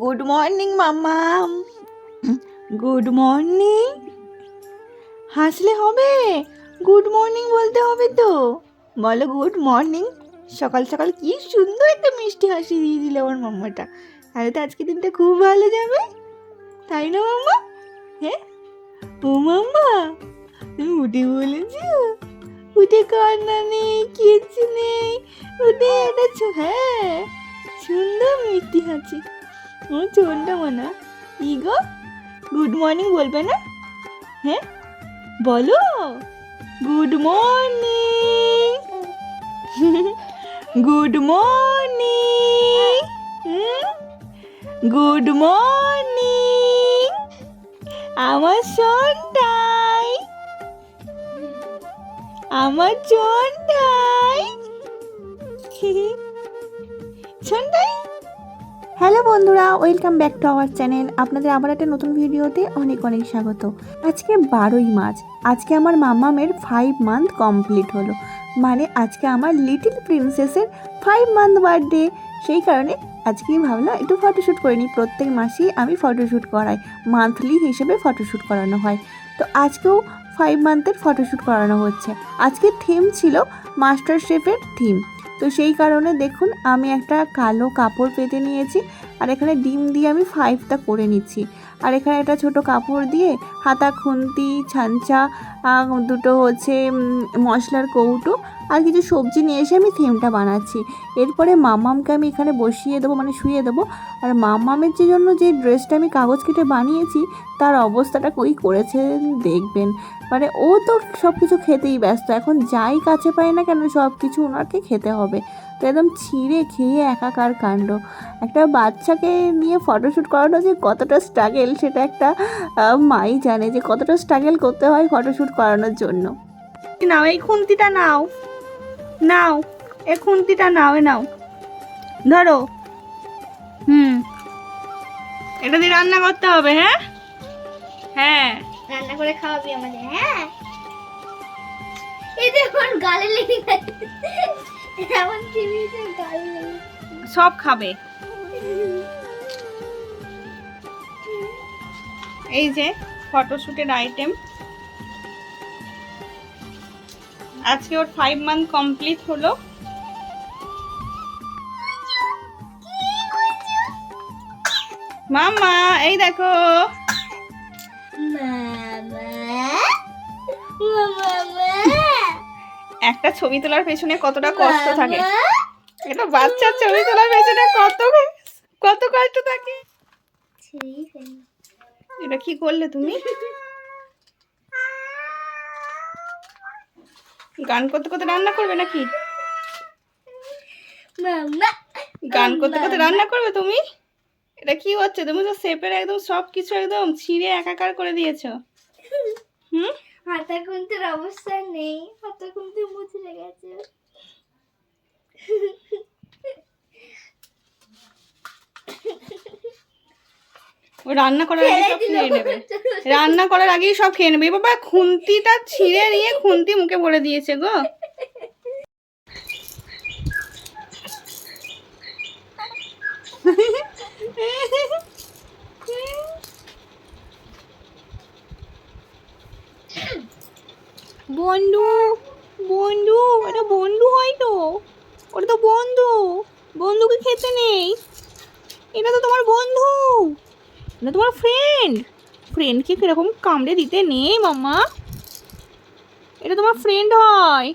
Good morning mamma good morning হাসলে হবে? Good morning বলতে হবে তো? বলো গুড মর্নিং সকাল সকাল কি সুন্দর একটা মিষ্টি হাসি দিয়ে দিলে আমার মাম্মাটা। তাহলে তো আজকে দিনটা খুব ভালো যাবে। তাই না, মাম্মা? হ্যাঁ? ও মাম্মা, তুমি উঠে বলেছ? উঠে কান্না নেই কিছু নেই। উঠে একটা ছো- হ্যাঁ সুন্দর মিষ্টি হাসি। ও চোনটা মনে ই গো? গুড মর্নিং বলবে না? হ্যাঁ? বলো। Good morning good morning good morning আমার সন্তাই আমার সন্তাই সন্তাই হ্যালো বন্ধুরা, welcome back to our channel. আপনাদের আবার একটা নতুন ভিডিওতে অনেক অনেক স্বাগত। আজকে বারোই মার্চ। আজকে আমার মামামের ফাইভ মান্থ কমপ্লিট হলো। মানে আজকে আমার লিটিল প্রিন্সেসের ফাইভ মান্থ বার্থডে সেই কারণে আজকেই ভাবলাম একটু ফটোশ্যুট করে নিই। প্রত্যেক মাসেই আমি ফটোশ্যুট করাই। মান্থলি হিসেবে ফটোশ্যুট করানো হয়। তো আজকেও ফাইভ মান্থের ফটোশ্যুট করানো হচ্ছে। আজকে থিম ছিল মাস্টার শেফের থিম তো সেই কারণে দেখুন, আমি একটা কালো কাপড় পেতে নিয়েছি আর এখানে ডিম দিয়ে আমি ফাইভটা করে নিচ্ছি। আর এখানে একটা ছোট কাপড় দিয়ে হাতা, খুন্তি ছাঞ্চা দুটো হচ্ছে মশলার কৌটো আর কিছু সবজি নিয়ে এসে আমি থিমটা বানাচ্ছি। এরপরে মামামকে আমি এখানে বসিয়ে দেবো মানে শুয়ে দেবো। আর মামামের যে জন্য যে ড্রেসটা আমি কাগজ কেটে বানিয়েছি, তার অবস্থাটা কই করেছে দেখবেন। মানে ও তো সব কিছু খেতেই ব্যস্ত, এখন যাই কাছে পায় না কেন সব কিছু ওনাকে খেতে হবে। তো একদম ছিঁড়ে খেয়ে একাকার কাণ্ড। একটা বাচ্চাকে নিয়ে ফটোশ্যুট করানো যে কতটা স্ট্রাগেল সেটা একটা মাই জানে যে কতটা স্ট্রাগেল করতে হয় ফটোশ্যুট করানোর জন্য। নাও, এই খুন্তিটা নাও। নাও এ খুন্তিটা নাও এ নাও। ধরো। হুম। এটা দিয়ে রান্না করতে হবে হ্যাঁ? হ্যাঁ। রান্না করে খাওয়াবি আমাদের হ্যাঁ? এই যে আমার গালে লেগে গেছে এমন চিবিয়েছে গালে সব খাবে। এই যে ফটোশুটের আইটেম আজকে ওর ফাইভ মান্থ কমপ্লিট হলো। মামা এই দেখো। একটা ছবি তোলার পেছনে কতটা কষ্ট থাকে। একটা বাচ্চার ছবি তোলার পেছনে কত কত কষ্ট থাকে। এটা কি করলে তুমি? গান করতে করতে রান্না করবে নাকি? গান করতে করতে রান্না। করবে তুমি? এটা কি হচ্ছে? তুমি তো শেপের একদম সব কিছু একদম ছিঁড়ে একাকার করে দিয়েছ। হুম? হাতা খুনতে অবস্থা নেই। হাতা খুনতে মুচড়ে গেছে ও রান্না করার আগে সব খেয়ে নেবে। রান্না করার আগেই সব খেয়ে নেবে। বাবা খুন্তিটা ছিঁড়ে নিয়ে খুন্তি মুখে ভরে দিয়েছে গো। বন্ধু বন্ধু, এটা বন্ধু হয় তো ওটা তো বন্ধু। বন্ধুকে খেতে নেই। এটা তো তোমার বন্ধু। এটা তোমার ফ্রেন্ড ফ্রেন্ডকে কীরকম কামড়ে দিতে নেই মাম্মা? এটা তোমার ফ্রেন্ড হয়।